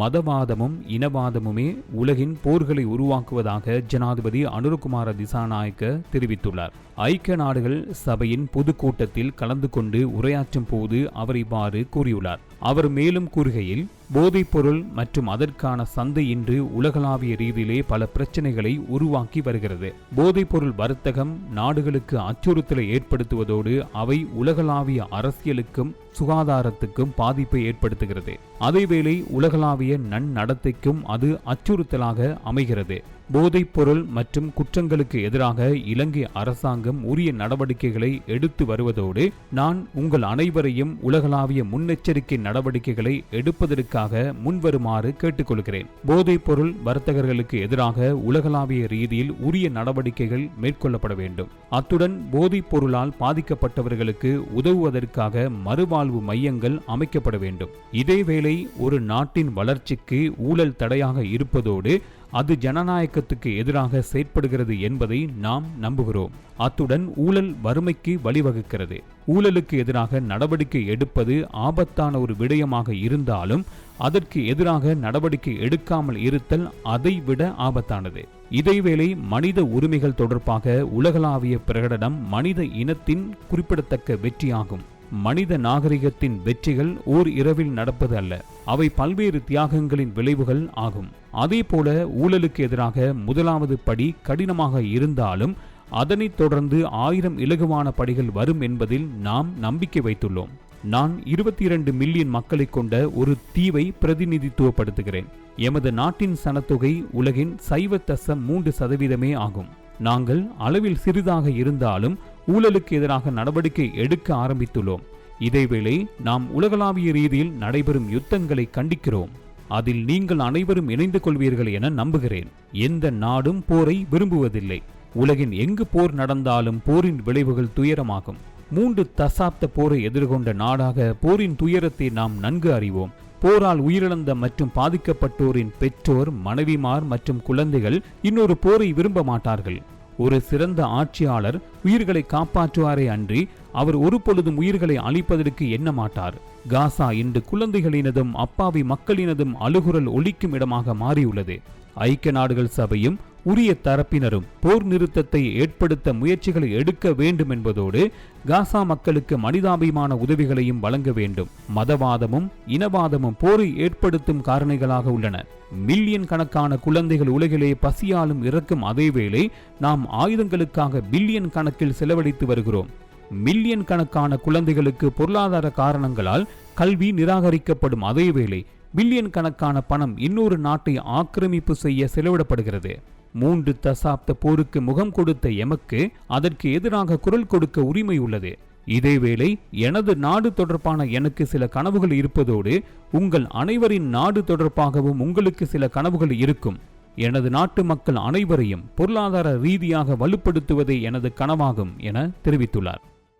மதவாதமும் இனவாதமுமே உலகின் போர்களை உருவாக்குவதாக ஜனாதிபதி அனுரகுமார திசாநாயக்க தெரிவித்துள்ளார். ஐக்கிய நாடுகள் சபையின் பொதுக்கூட்டத்தில் கலந்து கொண்டு உரையாற்றும் போது அவர் இவ்வாறு கூறியுள்ளார். அவர் மேலும் கூறுகையில் போதைப்பொருள் மற்றும் அதற்கான சந்தை இன்று உலகளாவிய ரீதியிலே பல பிரச்சனைகளை உருவாக்கி வருகிறது. போதைப்பொருள் வர்த்தகம் நாடுகளுக்கு அச்சுறுத்தலை ஏற்படுத்துவதோடு அவை உலகளாவிய அரசியலுக்கும் சுகாதாரத்துக்கும் பாதிப்பை ஏற்படுத்துகிறது. அதேவேளை உலகளாவிய நன்னடத்தைக்கும் அது அச்சுறுத்தலாக அமைகிறது. போதைப்பொருள் மற்றும் குற்றங்களுக்கு எதிராக இலங்கை அரசாங்கம் உரிய நடவடிக்கைகளை எடுத்து வருவதோடு நான் உங்கள் அனைவரையும் உலகளாவிய முன்னெச்சரிக்கை நடவடிக்கைகளை எடுப்பதற்காக முன்வருமாறு கேட்டுக்கொள்கிறேன். போதைப்பொருள் வர்த்தகர்களுக்கு எதிராக உலகளாவிய ரீதியில் உரிய நடவடிக்கைகள் மேற்கொள்ளப்பட வேண்டும். அத்துடன் போதைப் பொருளால் பாதிக்கப்பட்டவர்களுக்கு உதவுவதற்காக மறுவாழ்வு மையங்கள் அமைக்கப்பட வேண்டும். இதேவேளை ஒரு நாட்டின் வளர்ச்சிக்கு ஊழல் தடையாக இருப்பதோடு அது ஜனநாயகத்துக்கு எதிராக செயற்படுகிறது என்பதை நாம் நம்புகிறோம். அத்துடன் ஊழல் வறுமைக்கு வழிவகுக்கிறது. ஊழலுக்கு எதிராக நடவடிக்கை எடுப்பது ஆபத்தான ஒரு விடயமாக இருந்தாலும் அதற்கு எதிராக நடவடிக்கை எடுக்காமல் இருத்தல் அதைவிட ஆபத்தானது. இதேவேளை மனித உரிமைகள் தொடர்பாக உலகளாவிய பிரகடனம் மனித இனத்தின் குறிப்பிடத்தக்க வெற்றியாகும். மனித நாகரிகத்தின் வெற்றிகள் ஓர் இரவில் நடப்பது அல்ல. அவை பல்வேறு தியாகங்களின் விளைவுகள் ஆகும். அதேபோல ஊழலுக்கு எதிராக முதலாவது படி கடினமாக இருந்தாலும் அதனைத் தொடர்ந்து ஆயிரம் இலகுவான படிகள் வரும் என்பதில் நாம் நம்பிக்கை வைத்துள்ளோம். நான் இருபத்தி இரண்டு மில்லியன் மக்களை கொண்ட ஒரு தீவை பிரதிநிதித்துவப்படுத்துகிறேன். எமது நாட்டின் சனத்தொகை உலகின் சைவ தசம் மூன்று சதவீதமே ஆகும். நாங்கள் அளவில் சிறிதாக இருந்தாலும் ஊழலுக்கு எதிராக நடவடிக்கை எடுக்க ஆரம்பித்துள்ளோம். இதேவேளை நாம் உலகளாவிய ரீதியில் நடைபெறும் யுத்தங்களை கண்டிக்கிறோம். அதில் நீங்கள் அனைவரும் இணைந்து கொள்வீர்கள் என நம்புகிறேன். எந்த நாடும் போரை விரும்புவதில்லை. உலகின் எங்கு போர் நடந்தாலும் போரின் விளைவுகள் துயரமாகும். மூன்று தசாப்த போரை எதிர்கொண்ட நாடாக போரின் துயரத்தை நாம் நன்கு அறிவோம். போரால் உயிரிழந்த மற்றும் பாதிக்கப்பட்டோரின் பெற்றோர் மனைவிமார் மற்றும் குழந்தைகள் இன்னொரு போரை விரும்ப மாட்டார்கள். ஒரு சிறந்த ஆட்சியாளர் உயிர்களை காப்பாற்றுவாரே அன்றி அவர் ஒரு பொழுதும் உயிர்களை அழிப்பதற்கு எண்ண மாட்டார் காசா இன்று குழந்தைகளினதும் அப்பாவி மக்களினதும் அழுகுரல் ஒலிக்கும் இடமாக மாறியுள்ளது. ஐக்கிய நாடுகள் சபையும் உரிய தரப்பினரும் போர் நிறுத்தத்தை ஏற்படுத்த முயற்சிகளை எடுக்க வேண்டும் என்பதோடு காசா மக்களுக்கு மனிதாபிமான உதவிகளையும் வழங்க வேண்டும். மதவாதமும் இனவாதமும் போரை ஏற்படுத்தும் காரணிகளாக உள்ளன. மில்லியன் கணக்கான குழந்தைகள் உலகிலே பசியாலும் இறக்கும் அதேவேளை நாம் ஆயுதங்களுக்காக பில்லியன் கணக்கில் செலவழித்து வருகிறோம். மில்லியன் கணக்கான குழந்தைகளுக்கு பொருளாதார காரணங்களால் கல்வி நிராகரிக்கப்படும் அதேவேளை பில்லியன் கணக்கான பணம் இன்னொரு நாட்டை ஆக்கிரமிப்பு செய்ய செலவிடப்படுகிறது. மூன்று தசாப்த போருக்கு முகம் கொடுத்த எமக்கு அதற்கு எதிராக குரல் கொடுக்க உரிமை உள்ளது. இதேவேளை எனது நாடு தொடர்பான எனக்கு சில கனவுகள் இருப்பதோடு உங்கள் அனைவரின் நாடு தொடர்பாகவும் உங்களுக்கு சில கனவுகள் இருக்கும். எனது நாட்டு மக்கள் அனைவரையும் பொருளாதார ரீதியாக வலுப்படுத்துவதே எனது கனவாகும் என தெரிவித்துள்ளார்.